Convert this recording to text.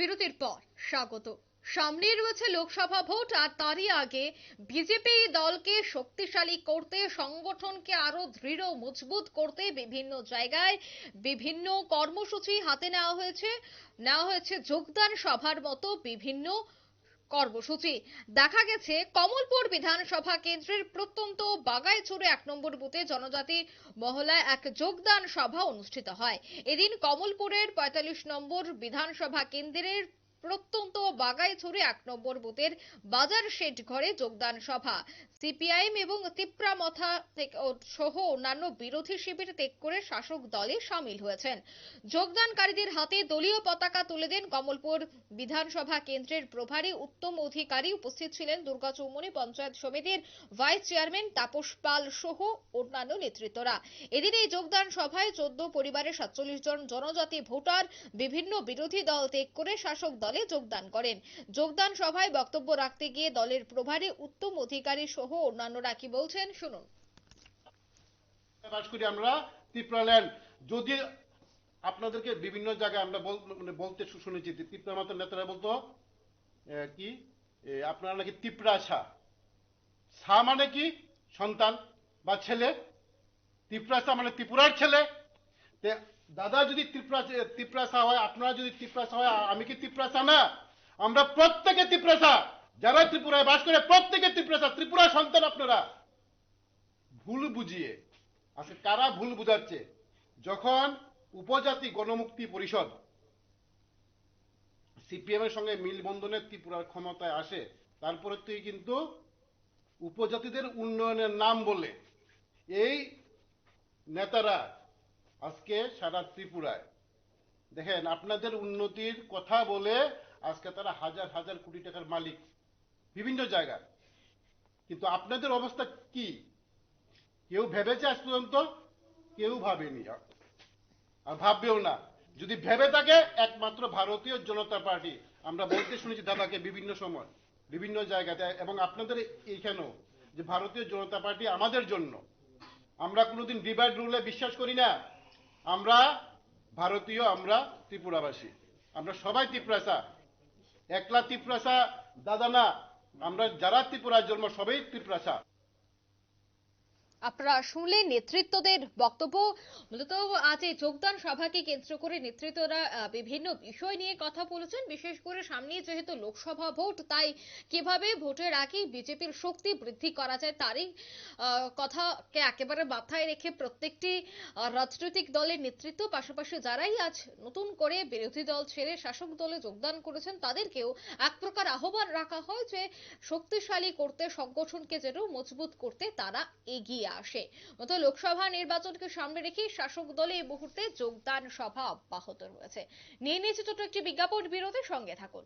বিরতির পর স্বাগত। সামনে রয়েছে লোকসভা ভোট আর তারই আগে বিজেপি দলকে শক্তিশালী করতে, সংগঠনকে আরও দৃঢ় মজবুত করতে বিভিন্ন জায়গায় বিভিন্ন কর্মসূচি হাতে নেওয়া হয়েছে। নেওয়া হয়েছে যোগদান সভার মতো বিভিন্ন কর্মসূচি। দেখা গেছে, কমলপুর বিধানসভা কেন্দ্রের প্রত্যন্ত বাগাইছড়ে এক নম্বর বুথে জনজাতি মহলায় এক যোগদান সভা অনুষ্ঠিত হয়। এদিন কমলপুরের পঁয়তাল্লিশ নম্বর বিধানসভা কেন্দ্রের প্রত্যন্ত বাগাইছড়ি এক নম্বর বুথের বাজার শেড ঘরে যোগদান সভা। সিপিআইএম এবং তিপ্রামথা সহ অন্যান্য বিরোধী শিবির ত্যাগ করে শাসক দলে সামিল হয়েছেন। যোগদানকারীদের হাতে দলীয় পতাকা তুলে দেন কমলপুর বিধানসভা কেন্দ্রের প্রভারী উত্তম অধিকারী উপস্থিত ছিলেন দুর্গা চৌমুনি পঞ্চায়েত সমিতির ভাইস চেয়ারম্যান তাপস পাল সহ অন্যান্য নেতৃত্বরা। এদিন এই যোগদান সভায় চোদ্দ পরিবারের সাতচল্লিশ জন জনজাতি ভোটার, বিভিন্ন বিরোধী দল ত্যাগ করে শাসক দলে যোগদান করেন। যোগদান সভায় বক্তব্য রাখতে গিয়ে দলের প্রভারী উত্তম অধিকারী সহ অন্যান্যরা কি বলছেন, শুনুন। আমরা ত্রিপুরাল্যান্ড যদি আপনাদেরকে বিভিন্ন জায়গায় আমরা মানে বলতে শুনেছি ত্রিপুরা মতো নেতারা বলতো কি? আপনারা নাকি ত্রিপুরা সা সা মানে কি? সন্তান বা ছেলে। ত্রিপুরা সা মানে ত্রিপুরার ছেলে। দাদা যদি ত্রিপুরা ত্রিপুরা সা হয়, আপনারা যদি ত্রিপুরা সা হয়, আমি কি ত্রিপুরা সা না? আমরা প্রত্যেকে ত্রিপুরা যারা ত্রিপুরায় বাস করে, প্রত্যেকে ত্রিপুরা ত্রিপুরা সন্তান আপনারা। ভুল বুঝিয়ে আজকে কারা ভুল বুঝাচ্ছে? যখন উপজাতি গণমুক্তি পরিষদ সিপিএম এর সঙ্গে মিলবন্ধনে ত্রিপুরার ক্ষমতায় আসে, তারপরে তুই কিন্তু উপজাতিদের উন্নয়নের নাম বলে, এই নেতারা আজকে সারা ত্রিপুরায়। দেখেন, আপনাদের উন্নতির কথা বলে আজকে তারা হাজার হাজার কোটি টাকার মালিক। বিভিন্ন জায়গায়। কিন্তু আপনাদের অবস্থা কি? কেউ ভেবেছে আজ পর্যন্ত? কেউ ভাবেনি। আর ভাববেও না। যদি ভেবে থাকে, একমাত্র ভারতীয় জনতা পার্টি। আমরা বলতে শুনেছি দাদাকে বিভিন্ন সময়, বিভিন্ন জায়গাতে। এবং আপনাদের এইখানেও, যে ভারতীয় জনতা পার্টি আমাদের জন্য। আমরা কোনোদিন ডিভাইড রুলে বিশ্বাস করি না। আমরা ভারতীয়, আমরা ত্রিপুরাবাসী। আমরা সবাই ত্রিপুরাসা একলা ত্রিপুরাসা দাদা না আমরা যারা ত্রিপুরা জন্ম সবাই ত্রিপুরাসা। আপনারা শুনলেন নেতৃত্বদের বক্তব্য। মূলত আজ এই যোগদান সভাকে কেন্দ্র করে নেতৃত্বরা বিভিন্ন বিষয় নিয়ে কথা বলেছেন। বিশেষ করে সামনে যেহেতু লোকসভা ভোট, তাই কীভাবে ভোটের আগে বিজেপির শক্তি বৃদ্ধি করা যায় তারই কথাকে একেবারে মাথায় রেখে প্রত্যেকটি রাজনৈতিক দলের নেতৃত্ব, পাশাপাশি যারাই আজ নতুন করে বিরোধী দল ছেড়ে শাসক দলে যোগদান করেছেন, তাদেরকেও এক প্রকার আহ্বান রাখা হয় যে শক্তিশালী করতে, সংগঠনকে যেন মজবুত করতে তারা এগিয়ে আসে। মতো লোকসভা নির্বাচনকে সামনে রেখে শাসক দলে এই মুহূর্তে যোগদান সভা অব্যাহত রয়েছে। নিয়ে নিয়েছে ছোট্ট একটি বিজ্ঞাপন বিরতির সঙ্গে থাকুন।